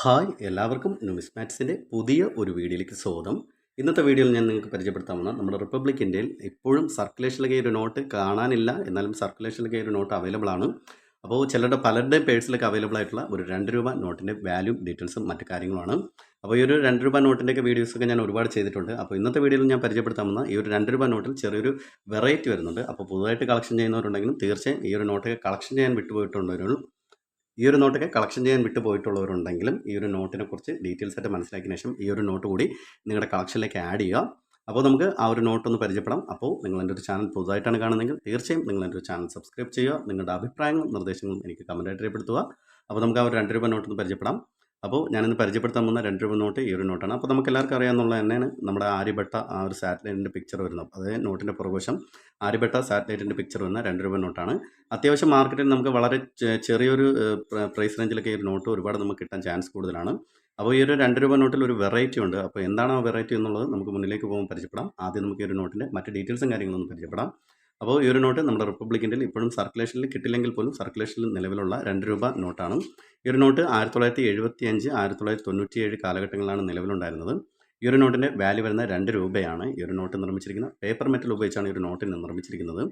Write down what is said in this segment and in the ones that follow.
Hi എല്ലാവർക്കും ന്യൂമിസ്മാറ്റ്സിന്റെ പുതിയ ഒരു വീഡിയോയിലേക്ക് സ്വാഗതം. ഇന്നത്തെ വീഡിയോയിൽ ഞാൻ നിങ്ങൾക്ക് പരിചയപ്പെടുത്താവുന്ന നമ്മുടെ റിപ്പബ്ലിക് ഇന്ത്യയിൽ ഇപ്പോഴും സർക്കുലേഷനിലേക്ക് ഒരു നോട്ട് കാണാനില്ല എന്നാലും സർക്കുലേഷനിലേക്ക് ഒരു നോട്ട് അവൈലബിൾ ആണ്. അപ്പോൾ ചിലരുടെ പലരുടെയും പേഴ്സിലൊക്കെ അവൈലബിൾ ആയിട്ടുള്ള ഒരു രണ്ട് രൂപ നോട്ടിന്റെ വാല്യൂ ഡീറ്റെയിൽസും മറ്റു കാര്യങ്ങളുമാണ്. അപ്പോൾ ഈ ഒരു രണ്ട് രൂപ നോട്ടിന്റെയൊക്കെ വീഡിയോസൊക്കെ ഞാൻ ഒരുപാട് ചെയ്തിട്ടുണ്ട്. അപ്പോൾ ഇന്നത്തെ വീഡിയോയിൽ ഞാൻ പരിചയപ്പെടുത്താവുന്ന ഈ ഒരു രണ്ട് രൂപ നോട്ടിൽ ചെറിയൊരു വെറൈറ്റി വരുന്നുണ്ട്. അപ്പോൾ പുതുതായിട്ട് കളക്ഷൻ ചെയ്യുന്നവരുണ്ടെങ്കിലും തീർച്ചയായും ഈ ഒരു നോട്ടൊക്കെ കളക്ഷൻ ചെയ്യാൻ വിട്ടുപോയിട്ടുള്ളവരുള്ളൂ. ഈ ഒരു നോട്ടൊക്കെ കളക്ഷൻ ചെയ്യാൻ വിട്ടുപോയിട്ടുള്ളവരുണ്ടെങ്കിലും ഈ ഒരു നോട്ടിനെ കുറിച്ച് ഡീറ്റെയിൽസ് ആയിട്ട് മനസ്സിലാക്കിയ ശേഷം ഈ ഒരു നോട്ട് കൂടി നിങ്ങളുടെ കളക്ഷനിലേക്ക് ആഡ് ചെയ്യുക. അപ്പോൾ നമുക്ക് ആ ഒരു നോട്ട് ഒന്ന് പരിചയപ്പെടാം. അപ്പോൾ നിങ്ങൾ എന്റെ ഒരു ചാനൽ പുതുതായിട്ടാണ് കാണുന്നതെങ്കിൽ തീർച്ചയായും നിങ്ങൾ എന്റെ ഒരു ചാനൽ സബ്സ്ക്രൈബ് ചെയ്യുക. നിങ്ങളുടെ അഭിപ്രായങ്ങളും നിർദ്ദേശങ്ങളും എനിക്ക് കമന്റായിട്ട് രേഖപ്പെടുത്തുക. അപ്പോൾ നമുക്ക് ആ ഒരു രണ്ട് രൂപ നോട്ടൊന്ന് പരിചയപ്പെടാം. അപ്പോൾ ഞാനിന്ന് പരിചയപ്പെടുത്താൻ പോകുന്ന രണ്ട് രൂപ നോട്ട് ഈ ഒരു നോട്ടാണ്. അപ്പോൾ നമുക്ക് എല്ലാവർക്കും അറിയാമെന്നുള്ള തന്നെയാണ് നമ്മുടെ ആര്യഭട്ട ആ ഒരു സാറ്റലൈറ്റിന്റെ പിക്ചർ വരുന്നത്. അതായത് നോട്ടിന്റെ പുറകുവശം ആര്യഭട്ട സാറ്റലൈറ്റിന്റെ പിക്ചർ വരുന്ന രണ്ട് രൂപ നോട്ടാണ്. അത്യാവശ്യം മാർക്കറ്റിൽ നമുക്ക് വളരെ ചെറിയൊരു പ്രൈസ് റേഞ്ചിലൊക്കെ ഈ നോട്ട് ഒരുപാട് നമുക്ക് കിട്ടാൻ ചാൻസ് കൂടുതലാണ്. അപ്പോൾ ഈ ഒരു രണ്ട് രൂപ നോട്ടിൽ ഒരു വെറൈറ്റി ഉണ്ട്. അപ്പോൾ എന്താണ് ആ വെറൈറ്റി എന്നുള്ളത് നമുക്ക് മുന്നിലേക്ക് പോകുമ്പോൾ പരിചയപ്പെടാം. ആദ്യം നമുക്ക് ഈ ഒരു നോട്ടിന്റെ മറ്റ് ഡീറ്റെയിൽസും കാര്യങ്ങളൊന്നും പരിചയപ്പെടാം. അപ്പോൾ ഈ ഒരു നോട്ട് നമ്മുടെ റിപ്പബ്ലിക്കിന്റെ ഇപ്പോഴും സർക്കുലേഷനിൽ കിട്ടില്ലെങ്കിൽ പോലും സർക്കുലേഷനിൽ നിലവിലുള്ള രണ്ട് രൂപ നോട്ടാണ്. ഈ ഒരു നോട്ട് ആയിരത്തി തൊള്ളായിരത്തി എഴുപത്തി അഞ്ച് ആയിരത്തി തൊള്ളായിരത്തി തൊണ്ണൂറ്റി ഏഴ് കാലഘട്ടങ്ങളിലാണ് നിലവിലുണ്ടായിരുന്നത്. ഈ ഒരു നോട്ടിന്റെ വാല്യൂ വരുന്ന രണ്ട് രൂപയാണ് ഈ ഒരു നോട്ട് നിർമ്മിച്ചിരിക്കുന്നത്. പേപ്പർ മെറ്റൽ ഉപയോഗിച്ചാണ് ഈ ഒരു നോട്ടിന് നിർമ്മിച്ചിരിക്കുന്നത്.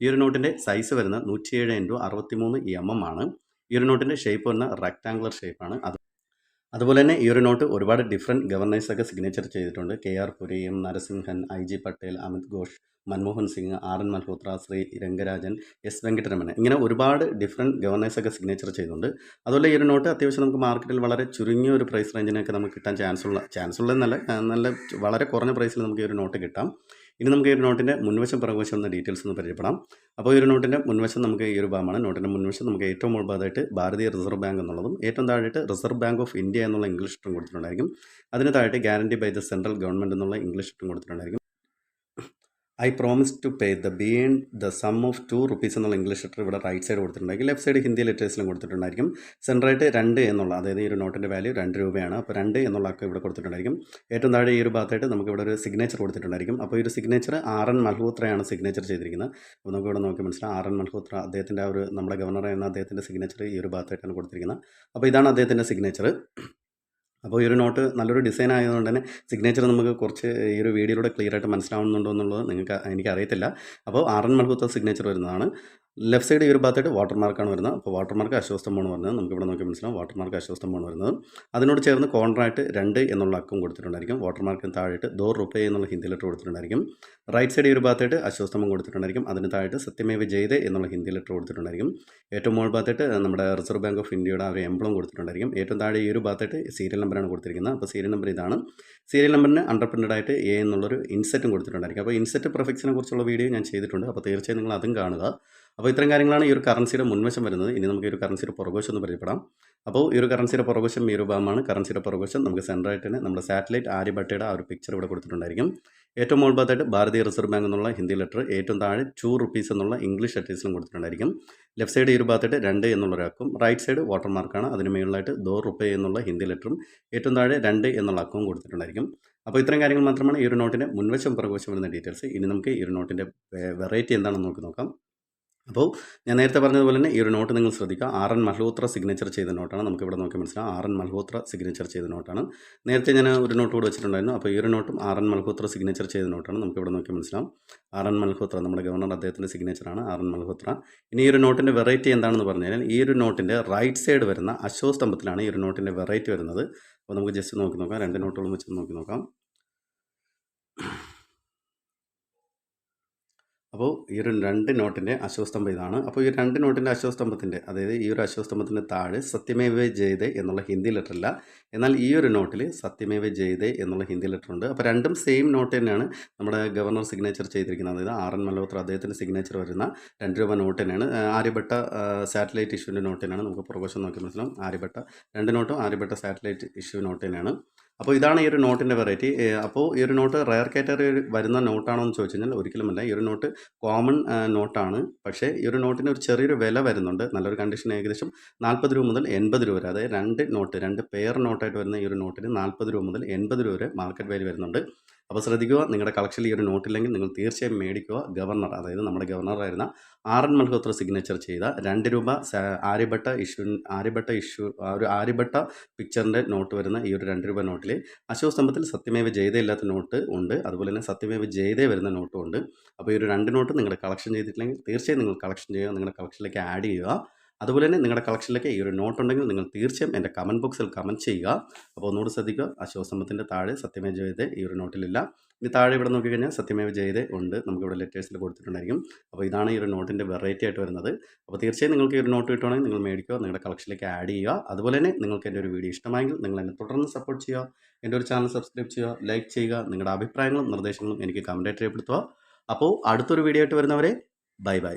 ഈ ഒരു നോട്ടിന്റെ സൈസ് വരുന്ന നൂറ്റിയേഴ് ഇന്റു അറുപത്തിമൂന്ന് എം എം ആണ്. ഈ ഒരു നോട്ടിന്റെ ഷേപ്പ് വരുന്ന റെക്ടാങ്കുലർ ഷേപ്പാണ്. അത് അതുപോലെ തന്നെ ഈ ഒരു നോട്ട് ഒരുപാട് ഡിഫറെന്റ് ഗവർണേഴ്സൊക്കെ സിഗ്നേച്ചർ ചെയ്തിട്ടുണ്ട്. K R Puri M Narasimhan I G Patel Amit Ghosh Manmohan Singh R N Malhotra Shri Rangarajan S Venkataramanan. ഇങ്ങനെ ഒരുപാട് ഡിഫറെന്റ് ഗവർണേഴ്സൊക്കെ സിഗ്നേച്ചർ ചെയ്യുന്നുണ്ട് അതുപോലെ ഈ ഒരു നോട്ട് അത്യാവശ്യം നമുക്ക് മാർക്കറ്റിൽ വളരെ ചുരുങ്ങിയ ഒരു പ്രൈസ് റേഞ്ചിനൊക്കെ നമുക്ക് കിട്ടാൻ ചാൻസ് ഉള്ള ചാൻസ് ഉള്ളതെന്നല്ല നല്ല വളരെ കുറഞ്ഞ പ്രൈസിൽ നമുക്ക് ഈ ഒരു നോട്ട് കിട്ടാം. ഇനി നമുക്ക് ഈ ഒരു നോട്ടിന്റെ മുൻവശം പുറകുവശം എന്ന ഡീറ്റെയിൽസ് ഒന്ന് പരിചയപ്പെടാം. അപ്പോൾ ഈ ഒരു നോട്ടിന്റെ മുൻവശം നമുക്ക് ഈ ഒരു ഭാഗമാണ്. നോട്ടിന്റെ മുൻവശം നമുക്ക് ഏറ്റവും മുഴുവതായിട്ട് ഭാരതീയ റിസർവ് ബാങ്ക് എന്നുള്ളതും ഏറ്റവും താഴെയായിട്ട് റിസർവ് ബാങ്ക് ഓഫ് ഇന്ത്യ എന്നുള്ള ഇംഗ്ലീഷ് ഇട്ടും കൊടുത്തിട്ടുണ്ടായിരിക്കും. അതിന് താഴെ guarantee by the central government എന്നുള്ള ഇംഗ്ലീഷ് ഇട്ടും കൊടുത്തിട്ടുണ്ടായിരിക്കും. I promise to pay the beyond the sum of two rupees എന്നുള്ള ഇംഗ്ലീഷ് ലെറ്റർ ഇവിടെ റൈറ്റ് സൈഡ് കൊടുത്തിട്ടുണ്ടെങ്കിൽ ലെഫ്റ്റ് സൈഡ് ഹിന്ദി ലെറ്റേഴ്സിലും കൊടുത്തിട്ടുണ്ടായിരിക്കും. സെൻട്രായിട്ട് രണ്ട് എന്നുള്ള അതായത് ഈ ഒരു നോട്ടിന്റെ വാല്യൂ രണ്ട് രൂപയാണ്. അപ്പോൾ രണ്ട് എന്നുള്ള അക്കം ഇവിടെ കൊടുത്തിട്ടുണ്ടായിരിക്കും. ഏറ്റവും താഴെ ഈ ഒരു ഭാഗത്തായിട്ട് നമുക്ക് ഇവിടെ ഒരു സിഗ്നേച്ചർ കൊടുത്തിട്ടുണ്ടായിരിക്കും. അപ്പോൾ ഈ ഒരു സിഗ്നേച്ചർ ആർ എൻ മൽഹോത്രയാണ് സിഗ്നേച്ചർ ചെയ്തിരിക്കുന്നത്. അപ്പോൾ നമുക്ക് ഇവിടെ നോക്കി മനസ്സിലാവും ആർ എൻ മൽഹോത്ര അദ്ദേഹത്തിന്റെ ആ ഒരു നമ്മുടെ ഗവർണർ എന്ന അദ്ദേഹത്തിന്റെ സിഗ്നേച്ചർ ഈ ഒരു ഭാഗത്തായിട്ടാണ് കൊടുത്തിരിക്കുന്നത്. അപ്പോൾ ഇതാണ് അദ്ദേഹത്തിന്റെ സിഗ്നേച്ചർ അപ്പോൾ ഈ ഒരു നോട്ട് നല്ലൊരു ഡിസൈൻ ആയതുകൊണ്ട് തന്നെ സിഗ്നേച്ചർ നമുക്ക് കുറച്ച് ഈ ഒരു വീഡിയോയിലൂടെ ക്ലിയർ ആയിട്ട് മനസ്സിലാവുന്നുണ്ടോ എന്നുള്ളത് നിങ്ങൾക്ക് എനിക്കറിയത്തില്ല. അപ്പോൾ ആർ എൻ സിഗ്നേച്ചർ വരുന്നതാണ്. ലെഫ്റ്റ് സൈഡ് ഈ ഒരു ഭാഗത്തായിട്ട് വാട്ടർ മാർക്കാണ് വരുന്നത്. അപ്പോൾ വാട്ടർ മാർക്ക് അശ്വസ്തമാണ് വരുന്നത്. നമുക്ക് ഇവിടെ നോക്കി മനസ്സിലാവും വാട്ടർ മാർക്ക് അശ്വസ്തമാണ് വരുന്നത്. അതിനോട് ചേർന്ന് കോൺട്രാക്ട് രണ്ട് എന്നുള്ള അക്കം കൊടുത്തിട്ടുണ്ടായിരിക്കും. വാട്ടർ മാർക്കിന് താഴെയിട്ട് ദോ റുപ്പേ എന്നുള്ള ഹിന്ദി ലെറ്റർ കൊടുത്തിട്ടുണ്ടായിരിക്കും. റൈറ്റ് സൈഡ് ഈ ഒരു ഭാഗത്തായിട്ട് അശ്വസ്തമം കൊടുത്തിട്ടുണ്ടായിരിക്കും. അതിന് താഴെയിട്ട് സത്യമേവ ജയ്തേ എന്നുള്ള ഹിന്ദി ലെറ്റർ കൊടുത്തിട്ടുണ്ടായിരിക്കും. ഏറ്റവും മുകൾ ഭാഗത്തായിട്ട് നമ്മുടെ റിസർവ് ബാങ്ക് ഓഫ് ഇന്ത്യയുടെ ആ ഒരു എംബ്ലം കൊടുത്തിട്ടുണ്ടായിരിക്കും. ഏറ്റവും താഴെ ഈ ഒരു ഭാഗത്തായിട്ട് സീരിയൽ നമ്പറാണ് കൊടുത്തിരിക്കുന്നത്. അപ്പോൾ സീരിയൽ നമ്പർ ഇതാണ്. സീരിയൽ നമ്പറിന് അണ്ടർ പ്രിന്റഡ് ആയിട്ട് എ എന്നുള്ളൊരു ഇൻസെറ്റും കൊടുത്തിട്ടുണ്ടായിരിക്കും. അപ്പോൾ ഇൻസെറ്റ് പ്രൊഫിക്സിനെ കുറിച്ചുള്ള വീഡിയോ ഞാൻ ചെയ്തിട്ടുണ്ട്. അപ്പോൾ തീർച്ചയായും നിങ്ങൾ അതും കാണുക. അപ്പോൾ ഇത്തരം കാര്യങ്ങളാണ് ഈ ഒരു കറൻസിയുടെ മുൻവശം വരുന്നത്. ഇനി നമുക്ക് ഈ ഒരു കറൻസിയുടെ പുറകോശം ഒന്ന് പരിചയപ്പെടാം. അപ്പോൾ ഈ ഒരു കറൻസിയുടെ പുറകോശം ഈ രൂപമാണ് കറൻസിയുടെ പുറകോശം നമുക്ക് സെൻട്രായിട്ട് തന്നെ നമ്മുടെ സാറ്റലൈറ്റ് ആര്യഭട്ടയുടെ ആ ഒരു പിക്ചർ ഇവിടെ കൊടുത്തിട്ടുണ്ടായിരിക്കും. ഏറ്റവും മുകൾ ഭാഗത്തായിട്ട് ഭാരതീയ റിസർവ് ബാങ്ക് എന്നുള്ള ഹിന്ദി ലെറ്റർ ഏറ്റവും താഴെ ടു റുപ്പീസ് എന്നുള്ള ഇംഗ്ലീഷ് ലെറ്റേഴ്സിലും കൊടുത്തിട്ടുണ്ടായിരിക്കും. ലെഫ്റ്റ് സൈഡ് ഈ ഒരു ഭാഗത്തായിട്ട് രണ്ട് എന്നുള്ള ഒരാക്കും റൈറ്റ് സൈഡ് വാട്ടർ മാർക്കാണ് അതിന് മുകളിലായിട്ട് ദോ റുപ്പേ എന്നുള്ള ഹിന്ദി ലെറ്ററും ഏറ്റവും താഴെ രണ്ട് എന്നുള്ള അക്കവും കൊടുത്തിട്ടുണ്ടായിരിക്കും. അപ്പോൾ ഇത്തരം കാര്യങ്ങൾ മാത്രമാണ് ഈ ഒരു നോട്ടിന്റെ മുൻവശം പ്രകോശം വരുന്ന ഡീറ്റെയിൽസ് ഇനി നമുക്ക് ഈ ഒരു നോട്ടിന്റെ വെറൈറ്റി എന്താണെന്ന് നോക്കി നോക്കാം. അപ്പോൾ ഞാൻ നേരത്തെ പറഞ്ഞതുപോലെ തന്നെ ഈ ഒരു നോട്ട് നിങ്ങൾ ശ്രദ്ധിക്കുക. ആർ എൻ മൽഹോത്ര സിഗ്നേച്ചർ ചെയ്ത നോട്ടാണ് നമുക്ക് ഇവിടെ നോക്കി മനസ്സിലാവും. ആർ എൻ മൽഹോത്ര സിഗ്നേച്ചർ ചെയ്ത നോട്ടാണ് നേരത്തെ ഞാൻ ഒരു നോട്ട് കൂടെ വെച്ചിട്ടുണ്ടായിരുന്നു. അപ്പോൾ ഈ ഒരു നോട്ടും ആർ എൻ മൽഹോത്ര സിഗ്നേച്ചർ ചെയ്ത നോട്ടാണ് നമുക്ക് ഇവിടെ നോക്കി മനസ്സിലാവും. ആർ എൻ മൽഹോത്ര നമ്മുടെ ഗവർണർ അദ്ദേഹത്തിന്റെ സിഗ്നേച്ചറാണ് ആർ എൻ മൽഹോത്ര. ഇനി ഈ ഒരു നോട്ടിന്റെ വെറൈറ്റി എന്താണെന്ന് പറഞ്ഞു കഴിഞ്ഞാൽ ഈ ഒരു നോട്ടിന്റെ റൈറ്റ് സൈഡ് വരുന്ന അശോസ്തംഭത്തിലാണ് ഈ ഒരു നോട്ടിന്റെ വെറൈറ്റി വരുന്നത്. അപ്പോൾ നമുക്ക് ജസ്റ്റ് നോക്കി നോക്കാം. രണ്ട് നോട്ടുകളും വെച്ച് നോക്കി നോക്കാം. അപ്പോൾ ഈ ഒരു രണ്ട് നോട്ടിന്റെ അശ്വസ്തംഭം ഇതാണ്. അപ്പോൾ ഈ രണ്ട് നോട്ടിന്റെ അശ്വസ്തംഭത്തിന്റെ അതായത് ഈ ഒരു അശ്വസ്തംഭത്തിന്റെ താഴെ സത്യമേവ ജയതേ എന്നുള്ള ഹിന്ദി ലെറ്റർ ഇല്ല. എന്നാൽ ഈ ഒരു നോട്ടിൽ സത്യമേവ ജയതേ എന്നുള്ള ഹിന്ദി ലെറ്റർ ഉണ്ട്. അപ്പോൾ രണ്ടും സെയിം നോട്ട് തന്നെയാണ് നമ്മുടെ ഗവർണർ സിഗ്നേച്ചർ ചെയ്തിരിക്കുന്നത്. അതായത് ആർ എൻ മലോത്ര അദ്ദേഹത്തിന്റെ സിഗ്നേച്ചർ വരുന്ന രണ്ട് രൂപ നോട്ട് തന്നെയാണ്. ആര്യഭട്ട സാറ്റലൈറ്റ് ഇഷ്യൂവിന്റെ നോട്ട് തന്നെയാണ് നമുക്ക് പ്രൊഫഷൻ നോക്കി മനസ്സിലാവും. ആര്യഭട്ട രണ്ട് നോട്ടും ആര്യഭട്ട സാറ്റലൈറ്റ് ഇഷ്യൂ നോട്ട് തന്നെയാണ്. അപ്പോൾ ഇതാണ് ഈ ഒരു നോട്ടിന്റെ വെറൈറ്റി അപ്പോൾ ഈ ഒരു നോട്ട് റയർ കാറ്റഗറി വരുന്ന നോട്ടാണോ എന്ന് ചോദിച്ചു കഴിഞ്ഞാൽ ഒരിക്കലുമല്ല. ഈ ഒരു നോട്ട് കോമൺ നോട്ടാണ്. പക്ഷേ ഈ ഒരു നോട്ടിന് ഒരു ചെറിയൊരു വില വരുന്നുണ്ട്. നല്ലൊരു കണ്ടീഷൻ ഏകദേശം നാൽപ്പത് രൂപ മുതൽ എൺപത് രൂപ വരെ അതായത് രണ്ട് നോട്ട് രണ്ട് പെയർ നോട്ടായിട്ട് വരുന്ന ഈ ഒരു നോട്ടിന് നാൽപ്പത് രൂപ മുതൽ എൺപത് രൂപ വരെ മാർക്കറ്റ് വാല്യൂ വരുന്നുണ്ട്. അപ്പോൾ ശ്രദ്ധിക്കുക നിങ്ങളുടെ കളക്ഷനിൽ ഈ ഒരു നോട്ടില്ലെങ്കിൽ നിങ്ങൾ തീർച്ചയായും മേടിക്കുക. ഗവർണർ അതായത് നമ്മുടെ ഗവർണറായിരുന്ന ആർ എൻ മൽഹോത്ര സിഗ്നേച്ചർ ചെയ്ത രണ്ട് രൂപ ആര്യഭട്ട ഇഷ്യൂ ആര്യഭട്ട ഇഷ്യൂ ഒരു ആര്യഭട്ട പിക്ചറിന്റെ നോട്ട് വരുന്ന ഈ ഒരു രണ്ട് രൂപ നോട്ടിൽ അശോക് സ്തംഭത്തിൽ സത്യമേവ ജയതേ ഇല്ലാത്ത നോട്ട് ഉണ്ട്. അതുപോലെ തന്നെ സത്യമേവ ജയതേ വരുന്ന നോട്ടും ഉണ്ട്. അപ്പോൾ ഈ ഒരു രണ്ട് നോട്ട് നിങ്ങളുടെ കളക്ഷൻ ചെയ്തിട്ടില്ലെങ്കിൽ തീർച്ചയായും നിങ്ങൾ കളക്ഷൻ ചെയ്യുക നിങ്ങളുടെ കളക്ഷനിലേക്ക് ആഡ് ചെയ്യുക. അതുപോലെ തന്നെ നിങ്ങളുടെ കളക്ഷനിലേക്ക് ഈ ഒരു നോട്ട് ഉണ്ടെങ്കിൽ നിങ്ങൾ തീർച്ചയായും എന്റെ കമന്റ് ബോക്സിൽ കമന്റ് ചെയ്യുക. അപ്പോൾ ഒന്നുകൂടി ശ്രദ്ധിക്കുക അശോസമ്പത്തിന്റെ താഴെ സത്യമേവ ജയതേ ഈ ഒരു നോട്ടിലില്ല. ഇനി താഴെ ഇവിടെ നോക്കിക്കഴിഞ്ഞാൽ സത്യമേവ ജയതേ ഉണ്ട്. നമുക്കിവിടെ ലെറ്റേഴ്സിൽ കൊടുത്തിട്ടുണ്ടായിരിക്കും. അപ്പോൾ ഇതാണ് ഈ ഒരു നോട്ടിന്റെ വെറൈറ്റി ആയിട്ട് വരുന്നത്. അപ്പോൾ തീർച്ചയായും നിങ്ങൾക്ക് ഈ ഒരു നോട്ട് കിട്ടുവാണെങ്കിൽ നിങ്ങൾ മേടിക്കുക നിങ്ങളുടെ കളക്ഷനിലേക്ക് ആഡ് ചെയ്യുക. അതുപോലെ തന്നെ നിങ്ങൾക്ക് എന്റെ ഒരു വീഡിയോ ഇഷ്ടമായെങ്കിൽ നിങ്ങൾ എന്നെ തുടർന്ന് സപ്പോർട്ട് ചെയ്യുക. എന്റെ ഒരു ചാനൽ സബ്സ്ക്രൈബ് ചെയ്യുക ലൈക്ക് ചെയ്യുക നിങ്ങളുടെ അഭിപ്രായങ്ങളും നിർദ്ദേശങ്ങളും എനിക്ക് കമന്റായിട്ട് രേഖപ്പെടുത്തുക. അപ്പോൾ അടുത്തൊരു വീഡിയോ ആയിട്ട് വരുന്നവരെ ബൈ ബൈ